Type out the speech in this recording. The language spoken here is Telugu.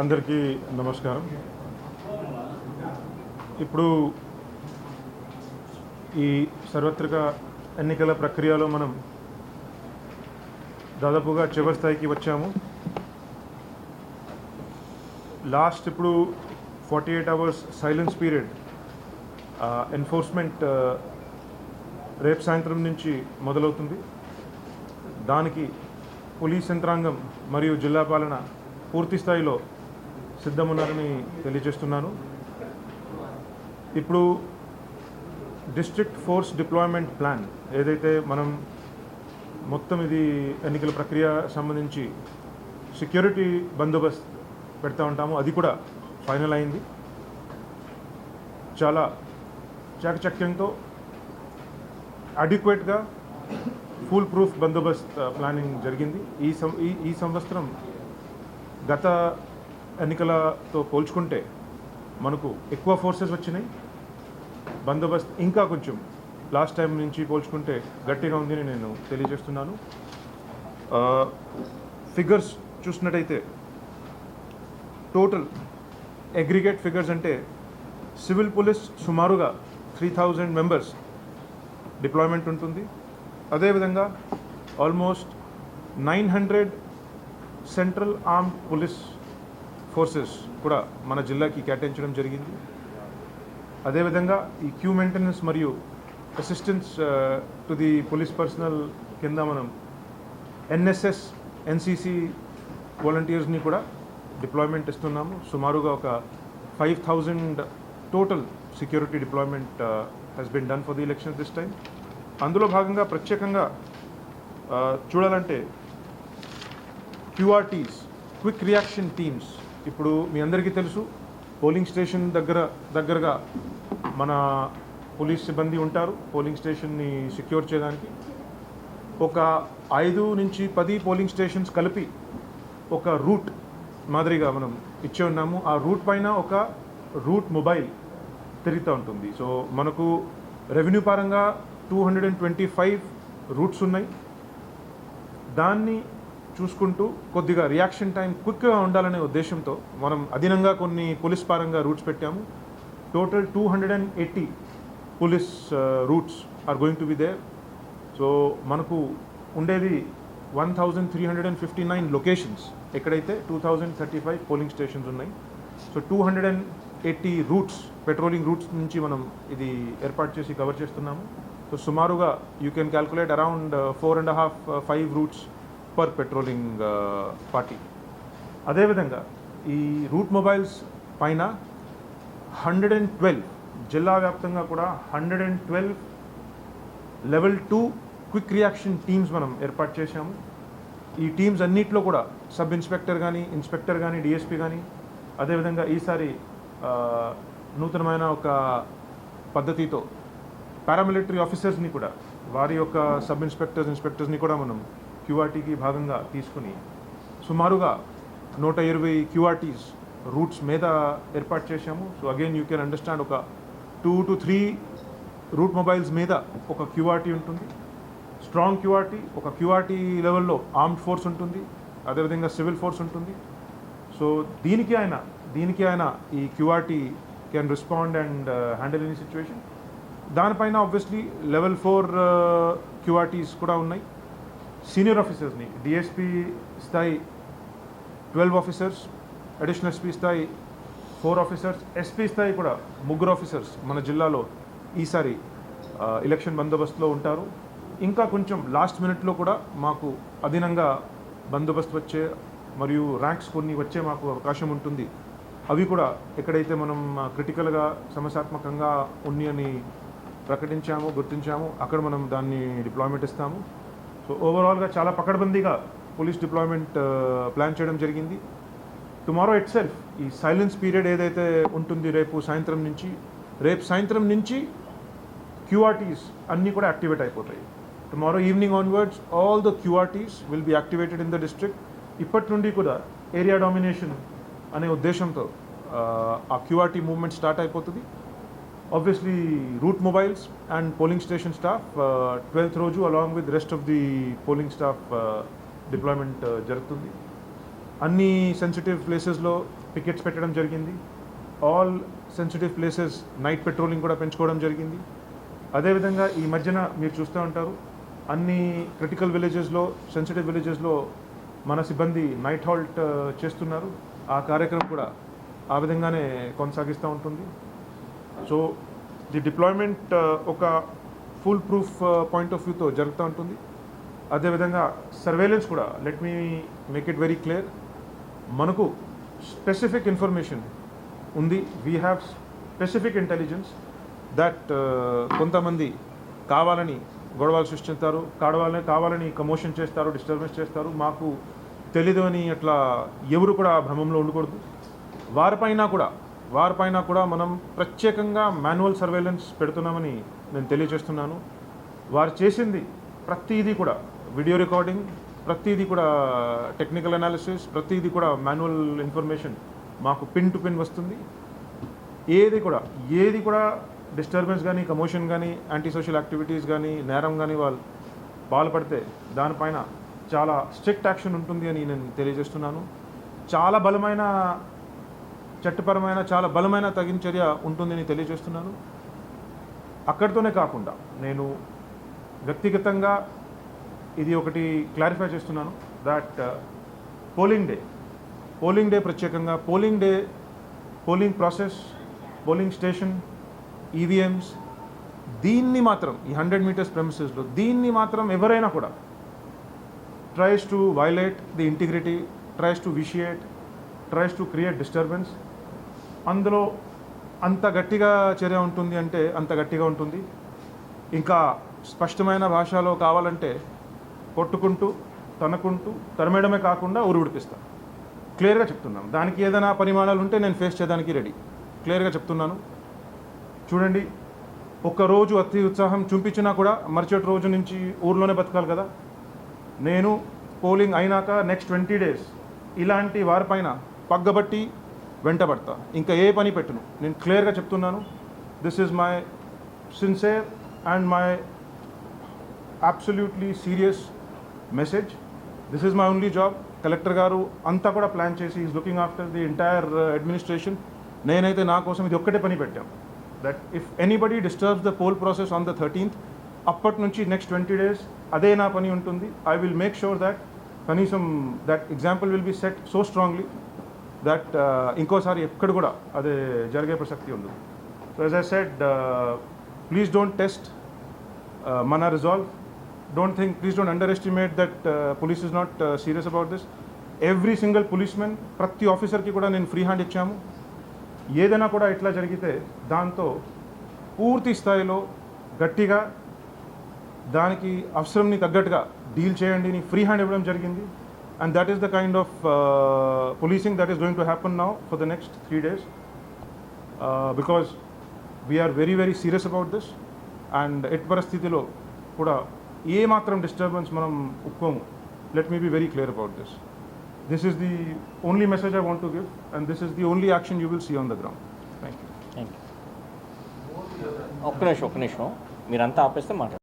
అందరికీ నమస్కారం. ఇప్పుడు ఈ సార్వత్రిక ఎన్నికల ప్రక్రియలో మనం దాదాపుగా చివరి స్థాయికి వచ్చాము. లాస్ట్ ఇప్పుడు forty eight hours silence period enforcement రేపు సాయంత్రం నుంచి మొదలవుతుంది. దానికి పోలీస్ యంత్రాంగం మరియు జిల్లా పాలన పూర్తి స్థాయిలో సిద్ధమున్నారని తెలియజేస్తున్నాను. ఇప్పుడు డిస్ట్రిక్ట్ ఫోర్స్ డిప్లాయ్మెంట్ ప్లాన్ ఏదైతే మనం మొత్తం ఇది ఎన్నికల ప్రక్రియ సంబంధించి సెక్యూరిటీ బందోబస్త్ పెడతా ఉంటాము అది కూడా ఫైనల్ అయింది. చాలా చాకచక్యంతో అడిక్వేట్గా ఫుల్ ప్రూఫ్ బందోబస్త్ ప్లానింగ్ జరిగింది. ఈ సం ఈ ఈ సంవత్సరం గత ఎన్నికలతో పోల్చుకుంటే మనకు ఎక్కువ ఫోర్సెస్ వచ్చినాయి. బందోబస్త్ ఇంకా కొంచెం లాస్ట్ టైం నుంచి పోల్చుకుంటే గట్టిగా ఉందని నేను తెలియజేస్తున్నాను. ఫిగర్స్ చూసినట్టయితే టోటల్ అగ్రిగేట్ ఫిగర్స్ అంటే సివిల్ పోలీస్ సుమారుగా త్రీ థౌజండ్ మెంబర్స్ డిప్లాయ్మెంట్ ఉంటుంది. అదేవిధంగా almost nine hundred central armed police forces కూడా మన జిల్లాకి కేటాయించడం జరిగింది. అదేవిధంగా ఈ క్యూ మెయింటెనెన్స్ మరియు assistance to the police personnel కింద మనం ఎన్ఎస్ఎస్ ఎన్సిసి వాలంటీర్స్ని కూడా డిప్లాయ్మెంట్ ఇస్తున్నాము. సుమారుగా ఒక five thousand total security deployment has been done for the election this time అందులో భాగంగా ప్రత్యేకంగా uh, చూడాలంటే క్యూఆర్టీస్ క్విక్ రియాక్షన్ టీమ్స్ ఇప్పుడు మీ అందరికీ తెలుసు పోలింగ్ స్టేషన్ దగ్గర దగ్గరగా మన పోలీస్ సిబ్బంది ఉంటారు. పోలింగ్ స్టేషన్ని సెక్యూర్ చేయడానికి ఒక ఐదు నుంచి పది పోలింగ్ స్టేషన్స్ కలిపి ఒక రూట్ మాదిరిగా మనం ఇచ్చే ఉన్నాము. ఆ రూట్ పైన ఒక రూట్ మొబైల్ తిరుగుతూ ఉంటుంది. సో మనకు రెవెన్యూ పరంగా two hundred and twenty five routes ఉన్నాయి. దాన్ని చూసుకుంటూ కొద్దిగా రియాక్షన్ టైం క్విక్గా ఉండాలనే ఉద్దేశంతో మనం అదనంగా కొన్ని పోలీస్ పరంగా రూట్స్ పెట్టాము. Total two hundred and eighty police routes are going to be there so మనకు ఉండేది one thousand three hundred and fifty nine locations ఎక్కడైతే two thousand thirty five polling stations ఉన్నాయి. So two hundred and eighty routes patrolling routes నుంచి మనం ఇది ఏర్పాటు చేసి కవర్ చేస్తున్నాము. సో సుమారుగా you can calculate around four and half five routes per patrolling party. అదేవిధంగా ఈ రూట్ మొబైల్స్ పైన హండ్రెడ్ అండ్ ట్వెల్వ్ జిల్లా వ్యాప్తంగా కూడా hundred and twelve level two quick reaction teams మనం ఏర్పాటు చేశాము. ఈ టీమ్స్ అన్నింటిలో కూడా సబ్ ఇన్స్పెక్టర్ కానీ ఇన్స్పెక్టర్ కానీ డిఎస్పీ కానీ అదేవిధంగా ఈసారి నూతనమైన ఒక పద్ధతితో పారామిలిటరీ ఆఫీసర్స్ని కూడా వారి యొక్క సబ్ ఇన్స్పెక్టర్స్ ఇన్స్పెక్టర్స్ని కూడా మనం క్యూఆర్టీకి భాగంగా తీసుకుని సుమారుగా నూట ఇరవై క్యూఆర్టీస్ రూట్స్ మీద ఏర్పాటు చేశాము. So again you can understand ఒక two to three route mobiles మీద ఒక క్యూఆర్టీ ఉంటుంది. స్ట్రాంగ్ క్యూఆర్టీ ఒక క్యూఆర్టీ లెవెల్లో ఆర్మ్డ్ ఫోర్స్ ఉంటుంది. అదేవిధంగా సివిల్ ఫోర్స్ ఉంటుంది. సో దీనికి ఆయన దీనికి ఆయన ఈ QRT can respond and handle any situation దానిపైన ఆబ్వియస్లీ లెవెల్ ఫోర్ క్యూఆర్టీస్ కూడా ఉన్నాయి. సీనియర్ ఆఫీసర్స్ని డిఎస్పీ స్థాయి ట్వెల్వ్ ఆఫీసర్స్ అడిషనల్ ఎస్పీ స్థాయి ఫోర్ ఆఫీసర్స్ ఎస్పీ స్థాయి కూడా ముగ్గురు ఆఫీసర్స్ మన జిల్లాలో ఈసారి ఎలక్షన్ బందోబస్తులో ఉంటారు ఇంకా కొంచెం లాస్ట్ మినిట్లో కూడా మాకు అదనంగా బందోబస్తు వచ్చే మరియు ర్యాంక్స్ కొన్ని వచ్చే మాకు అవకాశం ఉంటుంది అవి కూడా ఎక్కడైతే మనం క్రిటికల్గా సమస్యాత్మకంగా ఉన్నాయని అని ప్రకటించాము గుర్తించాము అక్కడ మనం దాన్ని డిప్లాయ్మెంట్ ఇస్తాము సో ఓవరాల్గా చాలా పకడ్బందీగా పోలీస్ డిప్లాయ్మెంట్ ప్లాన్ చేయడం జరిగింది. టుమారో ఇట్ సెల్ఫ్ ఈ సైలెన్స్ పీరియడ్ ఏదైతే ఉంటుంది రేపు సాయంత్రం నుంచి రేపు సాయంత్రం నుంచి క్యూఆర్టీస్ అన్నీ కూడా యాక్టివేట్ అయిపోతాయి. Tomorrow evening onwards all the QRTs will be activated in the district ఇప్పటి నుండి కూడా ఏరియా డామినేషన్ అనే ఉద్దేశంతో uh, ఆ, ఆ క్యూఆర్టీ మూవ్మెంట్ స్టార్ట్ అయిపోతుంది. Obviously route mobiles and polling station staff twelfth రోజు along with rest of the polling staff deployment జరుగుతుంది. అన్ని సెన్సిటివ్ ప్లేసెస్లో పికెట్స్ పెట్టడం జరిగింది. All sensitive places night patrolling కూడా పెంచుకోవడం జరిగింది. అదేవిధంగా ఈ మధ్యన మీరు చూస్తూ ఉంటారు అన్ని క్రిటికల్ విలేజెస్లో సెన్సిటివ్ విలేజెస్లో మన సిబ్బంది నైట్ హాల్ట్ uh, చేస్తున్నారు. ఆ కార్యక్రమం కూడా ఆ విధంగానే కొనసాగిస్తూ ఉంటుంది. సో ది డిప్లాయ్మెంట్ uh, ఒక full proof uh, point of వ్యూతో జరుగుతూ ఉంటుంది. అదేవిధంగా సర్వేలెన్స్ కూడా let me make it very clear. మనకు స్పెసిఫిక్ ఇన్ఫర్మేషన్ ఉంది. We have specific intelligence that uh, కొంతమంది కావాలని గొడవలు సృష్టిస్తారు కావాలని కావాలని కమోషన్ చేస్తారు డిస్టర్బెన్స్ చేస్తారు. మాకు తెలీదు అని అట్లా ఎవరు కూడా భ్రమంలో ఉండకూడదు. వారిపైన కూడా వారిపైన కూడా మనం ప్రత్యేకంగా మాన్యువల్ సర్వేలెన్స్ పెడుతున్నామని నేను తెలియజేస్తున్నాను. వారు చేసింది ప్రతిదీ కూడా వీడియో రికార్డింగ్ ప్రతిదీ కూడా టెక్నికల్ అనాలిసిస్ ప్రతిదీ కూడా మాన్యువల్ ఇన్ఫర్మేషన్ మాకు పిన్ టు పిన్ వస్తుంది. ఏది కూడా ఏది కూడా డిస్టర్బెన్స్ కానీ కమోషన్ కానీ యాంటీ సోషల్ యాక్టివిటీస్ కానీ నేరం కానీ వాళ్ళు పాల్పడితే దానిపైన చాలా స్ట్రిక్ట్ యాక్షన్ ఉంటుంది అని నేను తెలియజేస్తున్నాను. చాలా బలమైన చట్టపరమైన చాలా బలమైన తగిన చర్య ఉంటుందని తెలియజేస్తున్నాను. అక్కడితోనే కాకుండా నేను వ్యక్తిగతంగా ఇది ఒకటి క్లారిఫై చేస్తున్నాను that polling day polling day ప్రత్యేకంగా polling day polling process polling station EVMs దీన్ని మాత్రం ఈ హండ్రెడ్ మీటర్స్ ప్రెమిసెస్లో దీన్ని మాత్రం ఎవరైనా కూడా tries to violate the integrity tries to vitiate tries to create disturbance అందులో అంత గట్టిగా చర్య ఉంటుంది అంటే అంత గట్టిగా ఉంటుంది. ఇంకా స్పష్టమైన భాషలో కావాలంటే కొట్టుకుంటూ తనుకుంటూ తరమేయడమే కాకుండా ఉరివిడిపిస్తాం క్లియర్గా చెప్తున్నాను. దానికి ఏదైనా పరిమాణాలు ఉంటే నేను ఫేస్ చేయడానికి రెడీ. క్లియర్గా చెప్తున్నాను. చూడండి ఒక్క రోజు అతి ఉత్సాహం చూపించినా కూడా మరుసటి రోజు నుంచి ఊర్లోనే బతకాలి కదా. నేను పోలింగ్ అయినాక నెక్స్ట్ ట్వంటీ డేస్ ఇలాంటి వారిపైన పగ్గబట్టి వెంటబడతా. ఇంకా ఏ పని పెట్టును. నేను క్లియర్గా చెప్తున్నాను. This is my sincere and my absolutely serious message this is my only job collector గారు అంతా కూడా ప్లాన్ చేసి is looking after the entire administration నేనైతే నా కోసం ఇది ఒక్కటే పని పెట్టాం. That if anybody disturbs the poll process on the thirteenth అప్పటి నుంచి నెక్స్ట్ ట్వంటీ డేస్ అదే నా పని ఉంటుంది. I will make sure that కనీసం that example will be set so strongly that uh, ఇంకోసారి ఎక్కడ కూడా అది జరిగే ప్రసక్తి ఉంది. So as I said please don't test మన resolve don't think please don't underestimate that police is not serious about this every single policemen ప్రతి ఆఫీసర్కి కూడా నేను ఫ్రీ హ్యాండ్ ఇచ్చాము. ఏదైనా కూడా ఇట్లా జరిగితే దాంతో పూర్తి స్థాయిలో గట్టిగా దానికి అవసరంని తగ్గట్టుగా డీల్ చేయండి ఫ్రీ హ్యాండ్ ఇవ్వడం జరిగింది. And that is the kind of policing that is going to happen now for the next three days because we are very very serious about this and at పరిస్థితిలో కూడా ఏ మాత్రం డిస్టర్బెన్స్ మనం ఒప్పుకోము. Let me be very clear about this this is the only message I want to give and this is the only action you will see on the ground thank you thank you ఒక్క నిమిషం ఒక్క నిమిషం. మీరంతా ఆపేస్తే మాట్లాడండి